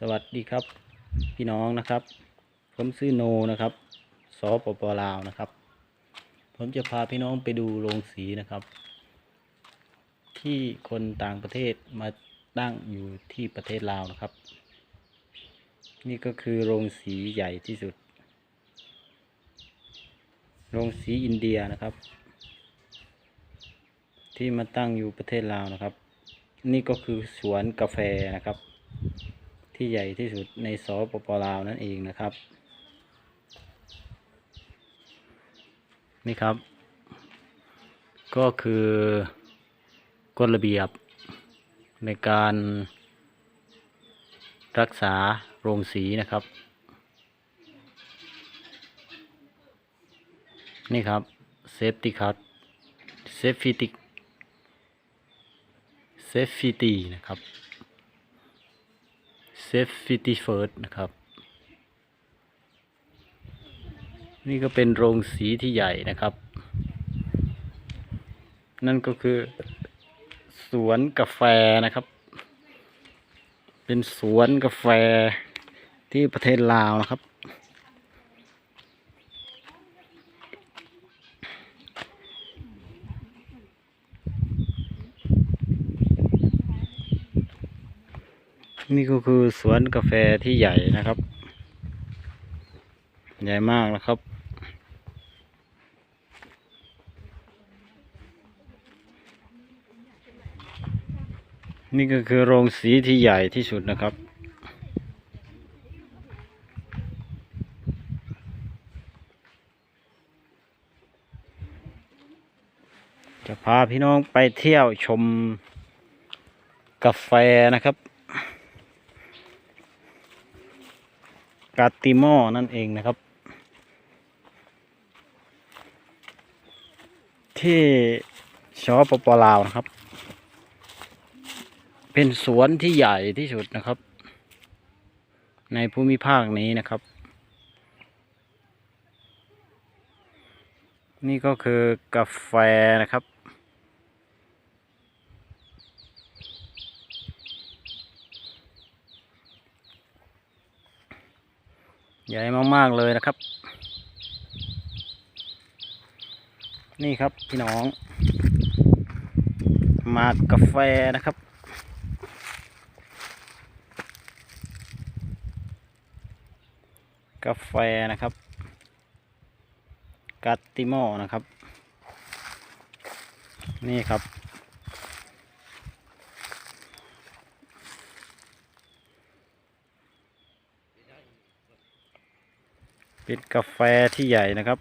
สวัสดีครับ พี่น้องนะครับ ผมชื่อโนนะครับสปปลาวนะครับ ผมจะพาพี่น้องไปดูโรงสีนะครับ ที่คนต่างประเทศมาตั้งอยู่ที่ประเทศลาวนะครับ นี่ก็คือโรงสีใหญ่ที่สุด โรงสีอินเดียนะครับ ที่มาตั้งอยู่ประเทศลาวนะครับ นี่ก็คือสวนกาแฟนะครับ ที่ใหญ่ที่สุดในสปปลาวนั่นเองนะครับ นี่ครับ ก็คือกฎระเบียบในการรักษาโรงสีนะครับ นี่ครับเซฟตี้คัทเซฟฟิติเซฟฟิตีนะครับ Safety First นะครับ นี่ก็เป็นโรงสีที่ใหญ่นะครับ นั่นก็คือสวนกาแฟนะครับ เป็นสวนกาแฟที่ประเทศลาวนะครับ นี่ก็คือสวนกาแฟที่ใหญ่นะครับ ใหญ่มากนะครับ นี่ก็คือโรงสีที่ใหญ่ที่สุดนะครับจะพาพี่น้องไปเที่ยวชมกาแฟนะครับ กาติโมนั่นเองนะครับ ที่ชอปปลาวนะครับ เป็นสวนที่ใหญ่ที่สุดนะครับ ในภูมิภาคนี้นะครับ นี่ก็คือกาแฟนะครับ ใหญ่มากๆเลยนะครับ นี่ครับพี่น้อง มากกาแฟนะครับ กาแฟนะครับ กัตติโมนะครับ นี่ครับ เป็นกาแฟที่ใหญ่นะครับ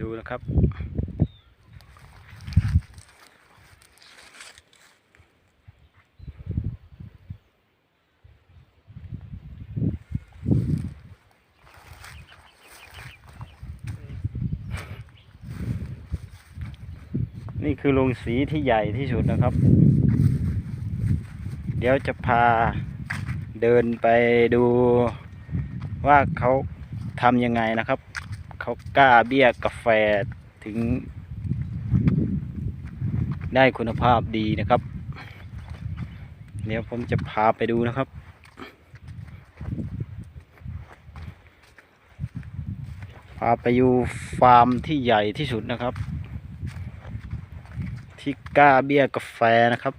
ดูนะครับ นี่คือโรงสีที่ใหญ่ที่สุดนะครับ เดี๋ยวจะพาเดินไปดูว่าเขาทำยังไงนะครับ เขากล้าเบี้ยกาแฟถึง ได้คุณภาพดีนะครับ เดี๋ยวผมจะพาไปดูนะครับ พาไปอยู่ฟาร์มที่ใหญ่ที่สุดนะครับ ที่กล้าเบี้ยกาแฟนะครับ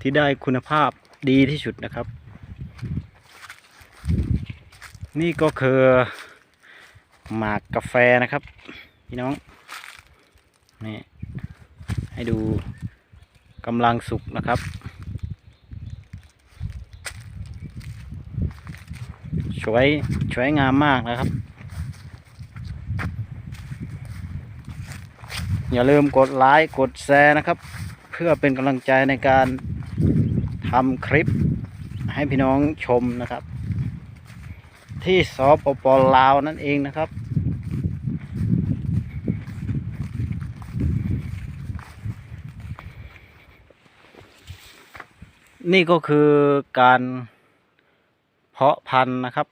ที่ได้คุณภาพดีที่สุดนะครับ นี่ก็คือหมากกาแฟนะครับ พี่น้องนี่ให้ดูกำลังสุกนะครับ สวยสวยงามมากนะครับ อย่าลืมกดไลค์กดแชร์นะครับ เพื่อเป็นกำลังใจในการทำคลิปให้พี่น้องชมนะครับ ที่สปปลาวนั่นเองนะครับ นี่ก็คือการเพาะพันธุ์นะครับ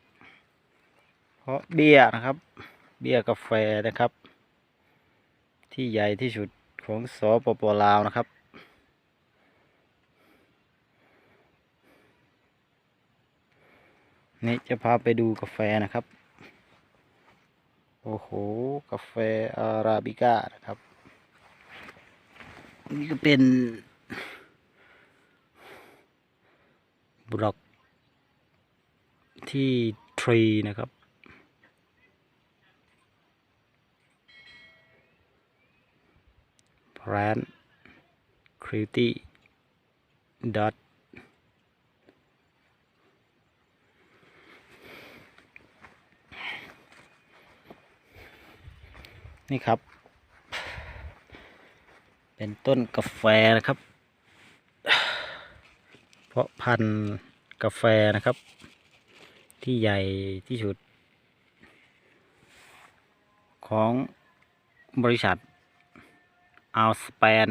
เพราะเบี้ยนะครับ เบี้ยกาแฟนะครับ ที่ใหญ่ที่สุดของสปปลาวนะครับ นี่จะพาไปดูกาแฟนะครับ โอ้โห กาแฟอาราบิก้านะครับ นี่ก็เป็นบล็อกที่ทรีนะครับ แบรนด์คริตี้ดอทนี่ครับ เป็นต้นกาแฟนะครับ เพราะพันธุ์กาแฟนะครับ ที่ใหญ่ที่สุด ของบริษัท อัลสเปน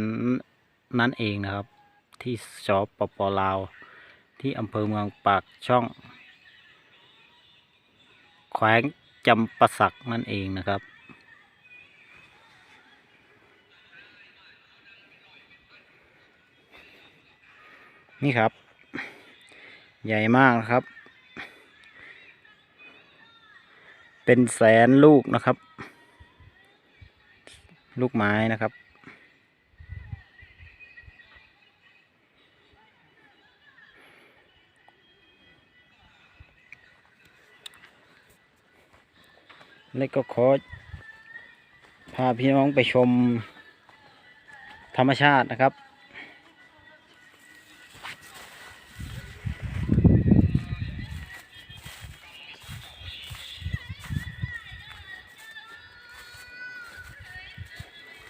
นั่นเองนะครับ ที่สปปลาว ที่อำเภอเมืองปากช่อง แขวงจำปาสักนั่นเองนะครับนี่ครับ ใหญ่มากนะครับ เป็นแสนลูกนะครับ ลูกไม้นะครับ แล้วก็ขอพาพี่น้องไปชมธรรมชาตินะครับ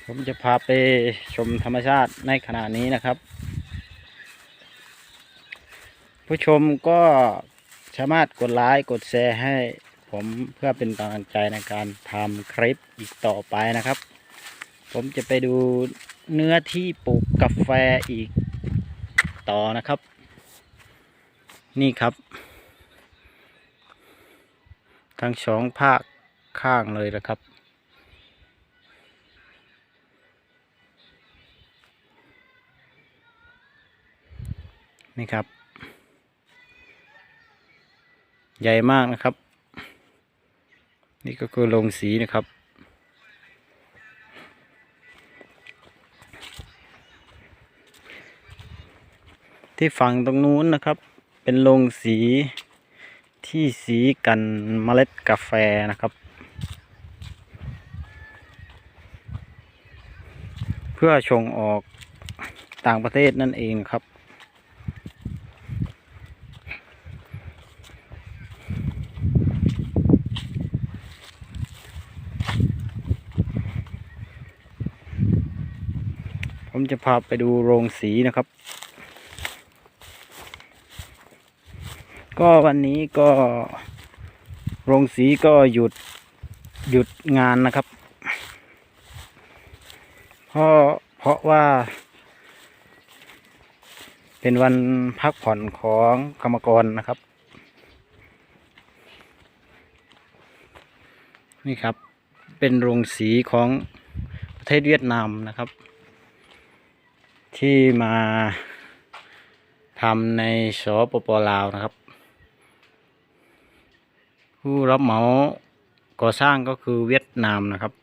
ผมจะพาไปชมธรรมชาติในขณะนี้นะครับ ผู้ชมก็สามารถกดไลค์กดแชร์ให้ ผมเพื่อเป็นกำลังใจในการทำคลิปอีกต่อไปนะครับ ผมจะไปดูเนื้อที่ปลูกกาแฟอีกต่อนะครับ นี่ครับ ทั้งสองภาคข้างเลยนะครับนี่ครับ ใหญ่มากนะครับ นี่ก็คือโรงสีนะครับ ที่ฝั่งตรงนู้นนะครับ เป็นโรงสีที่สีกันเมล็ดกาแฟนะครับ เพื่อชงออกต่างประเทศนั่นเองครับ ผมจะพาไปดูโรงสีนะครับ ก็วันนี้ก็โรงสีก็หยุดหยุดงานนะครับ เพราะเพราะว่า เป็นวันพักผ่อนของกรรมกรนะครับ นี่ครับเป็นโรงสีของประเทศเวียดนามนะครับ ที่มาทำในสปปลาวนะครับ ผู้รับเหมาก่อสร้างก็คือเวียดนามนะครับ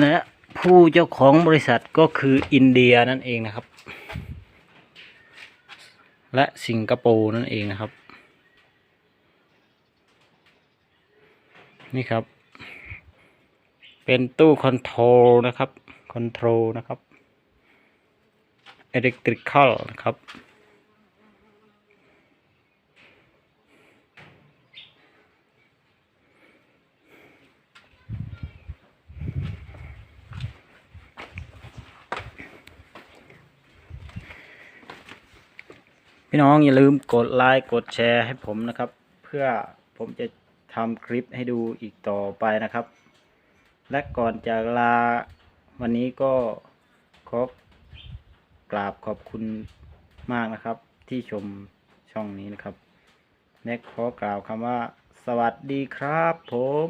และผู้เจ้าของบริษัทก็คืออินเดียนั่นเองนะครับ และสิงคโปร์นั่นเองนะครับ นี่ครับ เป็นตู้คอนโทรลนะครับ คอนโทรลนะครับอิเล็กทริคอลนะครับ พี่น้องอย่าลืมกดไลค์กดแชร์ให้ผมนะครับ เพื่อผมจะทำคลิปให้ดูอีกต่อไปนะครับ และก่อนจากลา วันนี้ก็ขอกราบขอบคุณมากนะครับ ที่ชมช่องนี้นะครับ แน็กขอกล่าวคำว่า สวัสดีครับผม